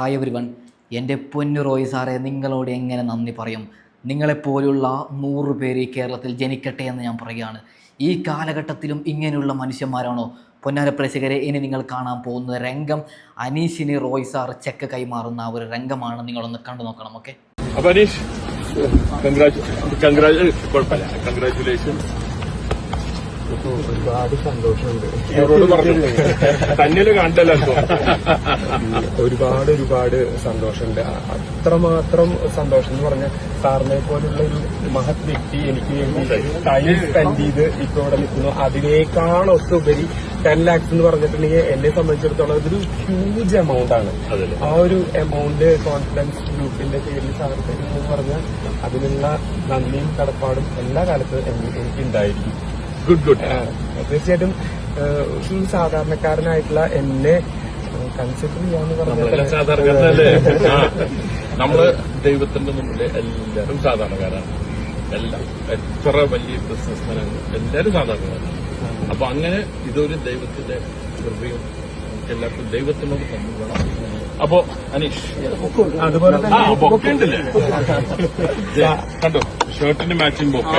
Hi every one എന്റെ പൊന്നു റോയ് സാറേ നിങ്ങളോട് എങ്ങനെ നന്ദി പറയും? നിങ്ങളെപ്പോലുള്ള നൂറ് പേര് ഈ കേരളത്തിൽ ജനിക്കട്ടെ എന്ന് ഞാൻ പറയുകയാണ്. ഈ കാലഘട്ടത്തിലും ഇങ്ങനെയുള്ള മനുഷ്യന്മാരാണോ? പൊന്നാര പ്രേക്ഷകരെ ഇനി നിങ്ങൾ കാണാൻ പോകുന്ന രംഗം. അനീഷിന് റോയ് സാർ ചെക്ക് കൈമാറുന്ന ഒരു രംഗമാണ്. നിങ്ങളൊന്ന് കണ്ടു നോക്കണം ഓക്കെ അനീഷ് കൺഗ്രാജു ഒരുപാട് സന്തോഷമുണ്ട്. തന്നെയല്ലേ കണ്ടല്ലോ ഒരുപാട് ഒരുപാട് സന്തോഷമുണ്ട്. അത്രമാത്രം സന്തോഷം എന്ന് പറഞ്ഞ സാറിനെ പോലുള്ള ഒരു മഹത് വ്യക്തി എനിക്ക് വേണ്ടി ടൈം സ്പെൻഡ് ചെയ്ത് ഇപ്പൊ ഇവിടെ നിൽക്കുന്നു. അതിനേക്കാളൊക്കെ ഉപരി ടെൻ ലാക്സ് എന്ന് പറഞ്ഞിട്ടുണ്ടെങ്കിൽ എന്നെ സംബന്ധിച്ചിടത്തോളം അതൊരു ഹ്യൂജ് എമൗണ്ട് ആണ്. ആ ഒരു എമൗണ്ട് കോൺഫിഡൻസ് ഗ്രൂപ്പിന്റെ പേരിൽ സാർ തരുന്നു പറഞ്ഞാൽ അതിനുള്ള നന്ദിയും കടപ്പാടും എല്ലാ കാലത്തും എനിക്ക് ഉണ്ടായിരിക്കും. ഗുഡ് ഗുഡ് തീർച്ചയായിട്ടും ഒരു സാധാരണക്കാരനായിട്ടുള്ള എന്നെ കൺസിഡർ ചെയ്യാന്ന് പറഞ്ഞാൽ നമ്മൾ ദൈവത്തിന്റെ മുമ്പിൽ എല്ലാവരും സാധാരണക്കാരാണ്. എല്ലാം എത്ര വലിയ ബിസിനസ്മാനാണ് എല്ലാരും സാധാരണക്കാരാണ്. അപ്പൊ അങ്ങനെ ഇതൊരു ദൈവത്തിന്റെ കൃപയും എല്ലാവർക്കും ദൈവത്തിനോട് തന്നു വേണം. അപ്പോ അനീഷ്. അതുപോലെ ബൊക്കെ ഉണ്ടല്ലേ കണ്ടോ? ഷർട്ടിന് മാച്ചിങ് ബൊക്കെ.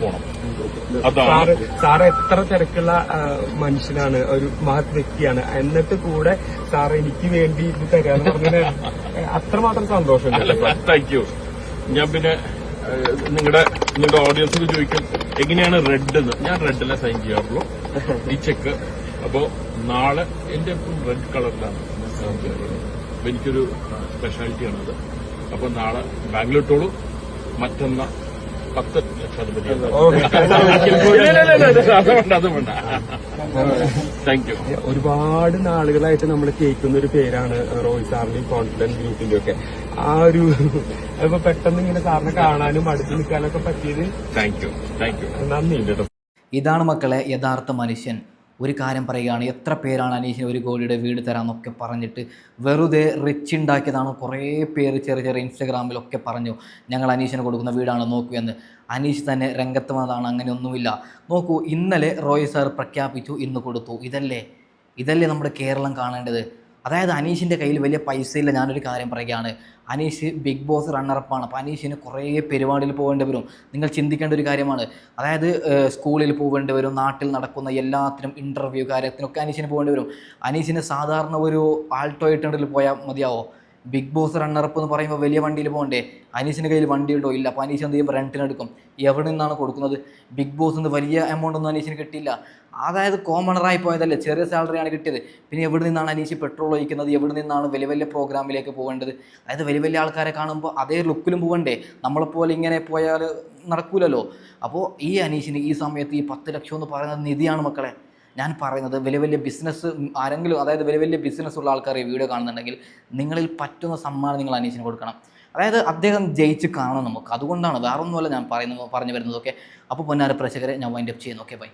പോണം. അതാണ്. സാറ് സാറ് എത്ര തിരക്കുള്ള മനുഷ്യനാണ് ഒരു മഹത് വ്യക്തിയാണ്. എന്നിട്ട് കൂടെ സാർ എനിക്ക് വേണ്ടി ഇത് തരാന്ന് പറഞ്ഞത് അത്രമാത്രം സന്തോഷം താങ്ക് യു ഞാൻ പിന്നെ നിങ്ങളുടെ നിങ്ങളുടെ ഓഡിയൻസിന് ചോദിക്കും എങ്ങനെയാണ് റെഡ് എന്ന് ഞാൻ റെഡിലെ സൈൻ ചെയ്യാറുള്ളൂ. ഈ ചെക്ക് അപ്പോ നാളെ എന്റെ എപ്പോഴും റെഡ് കളറിലാണ് ഞാൻ സൈൻ ചെയ്യാറുള്ളത്. അപ്പൊ എനിക്കൊരു സ്പെഷ്യാലിറ്റിയാണത് അപ്പൊ നാളെ ബാംഗ്ലൂർ ടോളും മറ്റന്ന പത്ത് ലക്ഷാധിപതിയാണ് അത് വേണ്ട അത് വേണ്ട താങ്ക് യു ഒരുപാട് നാളുകളായിട്ട് നമ്മൾ കേൾക്കുന്ന ഒരു പേരാണ് റോയ് സാറിന്റെയും കോൺഫിഡൻസ് ഗ്രൂപ്പിന്റെ ഒക്കെ. ആ ഒരു അപ്പൊ പെട്ടെന്ന് ഇങ്ങനെ സാറിനെ കാണാനും അടുത്ത് നിൽക്കാനൊക്കെ പറ്റിയത് താങ്ക് യു താങ്ക് യു നന്ദി ഇതാണ് മക്കളെ യഥാർത്ഥ മനുഷ്യൻ. ഒരു കാര്യം പറയുകയാണ് എത്ര പേരാണ് അനീഷിന് ഒരു കോടിയുടെ വീട് തരാമെന്നൊക്കെ പറഞ്ഞിട്ട് വെറുതെ റിച്ച് ഉണ്ടാക്കിയതാണ് കുറേ പേര് ചെറിയ ചെറിയ ഇൻസ്റ്റഗ്രാമിലൊക്കെ പറഞ്ഞു ഞങ്ങൾ അനീഷിന് കൊടുക്കുന്ന വീടാണ് നോക്കൂ എന്ന്. അനീഷ് തന്നെ രംഗത്ത് വന്നതാണ് അങ്ങനെയൊന്നുമില്ല. നോക്കൂ ഇന്നലെ റോയ് സാർ പ്രഖ്യാപിച്ചു ഇന്ന് കൊടുത്തു. ഇതല്ലേ? ഇതല്ലേ നമ്മുടെ കേരളം കാണേണ്ടത്? അതായത് അനീഷിന്റെ കയ്യിൽ വലിയ പൈസയില്ല ഞാനൊരു കാര്യം പറയുകയാണ്. അനീഷ് ബിഗ് ബോസ് റണ്ണറപ്പാണ് അപ്പോൾ അനീഷിന് കുറേ പരിപാടിയിൽ പോകേണ്ടി വരും. നിങ്ങൾ ചിന്തിക്കേണ്ട ഒരു കാര്യമാണ്. അതായത് സ്കൂളിൽ പോകേണ്ടി വരും നാട്ടിൽ നടക്കുന്ന എല്ലാത്തിനും ഇന്റർവ്യൂ കാര്യത്തിനൊക്കെ അനീഷിന് പോകേണ്ടി വരും. അനീഷിന് സാധാരണ ഒരു ആൾട്ടോ എട്ടുണ്ടിൽ പോയാൽ മതിയാവോ? ബിഗ് ബോസ് റണ്ണറപ്പ് എന്ന് പറയുമ്പോൾ വലിയ വണ്ടിയിൽ പോകണ്ടേ? അനീഷിന്റെ കയ്യിൽ വണ്ടി ഉണ്ടോ? ഇല്ല. അപ്പോൾ അനീഷ് എന്ത് ചെയ്യുമ്പോൾ റെന്റിനെടുക്കും എവിടെ നിന്നാണ് കൊടുക്കുന്നത്? ബിഗ് ബോസ് നിന്ന് വലിയ എമൗണ്ട് ഒന്നും അനീഷിന് കിട്ടിയില്ല. അതായത് കോമണറായി പോയതല്ലേ? ചെറിയ സാലറിയാണ് കിട്ടിയത്. പിന്നെ എവിടെ നിന്നാണ് അനീഷ് പെട്രോൾ ഒഴിക്കുന്നത്? എവിടെ നിന്നാണ് വലിയ വലിയ പ്രോഗ്രാമിലേക്ക് പോകേണ്ടത്? അതായത് വലിയ വലിയ ആൾക്കാരെ കാണുമ്പോൾ അതേ ലുക്കിലും പോകണ്ടേ? നമ്മളെപ്പോലെ ഇങ്ങനെ പോയാൽ നടക്കൂലല്ലോ? അപ്പോൾ ഈ അനീഷിന് ഈ സമയത്ത് ഈ പത്ത് ലക്ഷം എന്ന് പറയുന്നത് നിധിയാണ് മക്കളെ. ഞാൻ പറയുന്നത് വലിയ വലിയ ബിസിനസ് ആരെങ്കിലും അതായത് വലിയ വലിയ ബിസിനസ് ഉള്ള ആൾക്കാർ ഈ വീഡിയോ കാണുന്നുണ്ടെങ്കിൽ നിങ്ങളിൽ പറ്റുന്ന സമ്മാനം നിങ്ങൾ അനീഷിന് കൊടുക്കണം. അതായത് അദ്ദേഹം ജയിച്ച് കാണണം നമുക്ക്. അതുകൊണ്ടാണ് വേറൊന്നുമല്ല ഞാൻ പറയുന്നത് പറഞ്ഞു വരുന്നതൊക്കെ. അപ്പോൾ പൊന്നാര പ്രേക്ഷകരെ ഞാൻ വൈൻഡപ്പ് ചെയ്യുന്നു. Okay bye